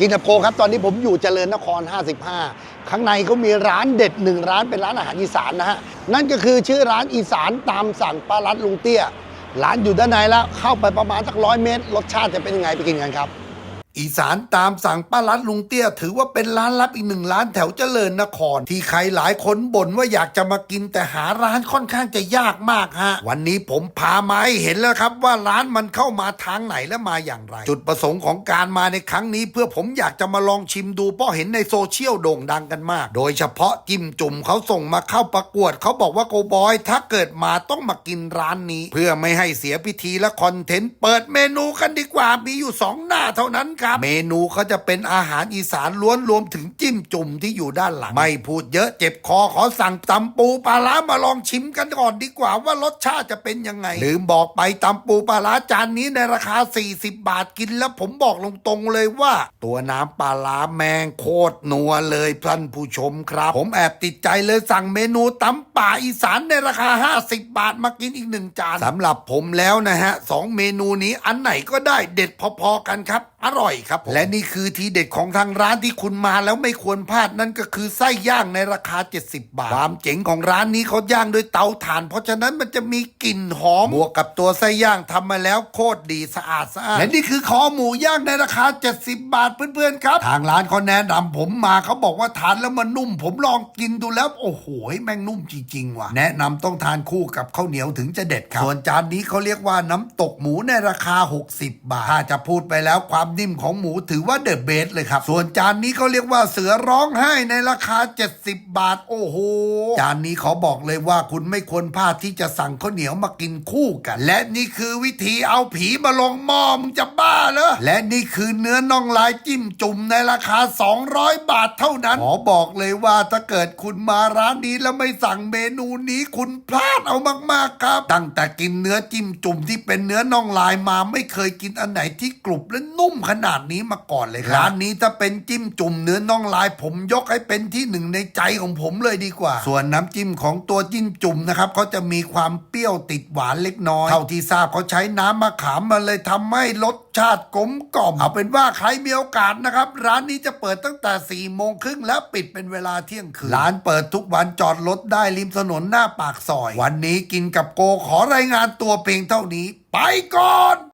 กินตะโพครับ ตอนนี้ผมอยู่เจริญนคร 55 ข้างในเขามีร้านเด็ดหนึ่งร้านเป็นร้านอาหารอีสานนะฮะ นั่นก็คือชื่อร้านอีสานตามสั่งป้ารัดลุงเตี้ย ร้านอยู่ด้านในแล้วเข้าไปประมาณสักร้อยเมตร รสชาติจะเป็นยังไงไปกินกันครับ อีสานตามสั่งป้ารัดลุงเตี้ย ถือว่าเป็นร้านลับอีกหนึ่งร้านแถวเจริญนคร ที่ใครหลายคนบ่นว่าอยากจะมากินแต่หาร้านค่อนข้างจะยากมากฮะ วันนี้ผมพามาให้เห็นแล้วครับว่าร้านมันเข้ามาทางไหนและมาอย่างไร จุดประสงค์ของการมาในครั้งนี้ เพื่อผมอยากจะมาลองชิมดูเพราะเห็นในโซเชียลโด่งดังกันมาก โดยเฉพาะจิ้มจุ่มเขาส่งมาเข้าประกวดเขาบอกว่าโกบอย ถ้าเกิดมาต้องมากินร้านนี้ เพื่อไม่ให้เสียพิธีและคอนเทนต์เปิดเมนูกันดีกว่ามีอยู่สองหน้าเท่านั้นครับ เมนูเขาจะเป็นอาหารอีสานล้วนรวมถึงจิ้มจุ่มที่อยู่ด้านหลัง ไม่พูดเยอะเจ็บคอขอสั่งตำปูปลาร้ามาลองชิมกันก่อนดีกว่าว่ารสชาติจะเป็นยังไง ลืมบอกไปตำปูปลาร้าจานนี้ในราคา 40 บาทกินแล้วผมบอกลงตรงๆเลยว่า ตัวน้ำปลาร้าแมงโคตรนัวเลยท่านผู้ชมครับ ผมแอบติดใจเลยสั่งเมนูตำป่าอีสานในราคา 50 บาทมากินอีกหนึ่งจานสำหรับผมแล้วนะฮะสองเมนูนี้อันไหนก็ได้เด็ดพอๆกันครับอร่อยครับผมและนี่คือทีเด็ดของทางร้านที่คุณมาแล้วไม่ควรพลาดนั่นก็คือไส้ย่างในราคา 70 บาท ความเจ๋งของร้านนี้เขาย่างด้วยเตาถ่าน เพราะฉะนั้นมันจะมีกลิ่นหอมบวกกับตัวไส้ย่างทำมาแล้วโคตรดีสะอาดสะอาดและนี่คือคอหมูย่างในราคา 70 บาทเพื่อนๆครับ ทางร้านเขาแนะนำผมมาเขาบอกว่าทานแล้วมันนุ่ม ผมลองกินดูแล้วโอ้โหแม่งนุ่มจริงๆว่ะแนะนำต้องทานคู่กับข้าวเหนียวถึงจะเด็ดครับส่วนจานนี้เขาเรียกว่าน้ำตกหมูในราคา 60 บาทถ้าจะพูดไปแล้วความนิ่มของหมูถือว่าเดอะเบสเลยครับ ส่วนจานนี้เขาเรียกว่าเสือร้องไห้ในราคา 70 บาท โอ้โห จานนี้ขอบอกเลยว่าคุณไม่ควรพลาดที่จะสั่งข้าวเหนียวมากินคู่กัน และนี่คือวิธีเอาผีมาลงหม้อมึงจะบ้าเหรอและนี่คือเนื้อน่องลายจิ้มจุ่มในราคา 200 บาทเท่านั้นขอบอกเลยว่าถ้าเกิดคุณมาร้านนี้แล้วไม่สั่งเมนูนี้คุณพลาดเอามากๆครับ ตั้งแต่กินเนื้อจิ้มจุ่มที่เป็นเนื้อน่องลายมาไม่เคยกินอันไหนที่กรุบและนุ่มขนาดนี้มาก่อนเลยครับร้านนี้ถ้าเป็นจิ้มจุ่มเนื้อน่องลาย ผมยกให้เป็นที่หนึ่งในใจของผมเลยดีกว่า ส่วนน้ำจิ้มของตัวจิ้มจุ่มนะครับเขาจะมีความเปรี้ยวติดหวานเล็กน้อย เท่าที่ทราบเขาใช้น้ำมะขามมาเลยทำให้รสชาติกลมกล่อมเอาเป็นว่าใครมีโอกาสนะครับ ร้านนี้จะเปิดตั้งแต่4ี่โมงครึ่งและปิดเป็นเวลาเที่ยงคืนร้านเปิดทุกวันจอดรถได้ริมถนนหน้าปากซอย วันนี้กินกับโกขอรายงานตัวเพียงเท่านี้ ไปก่อน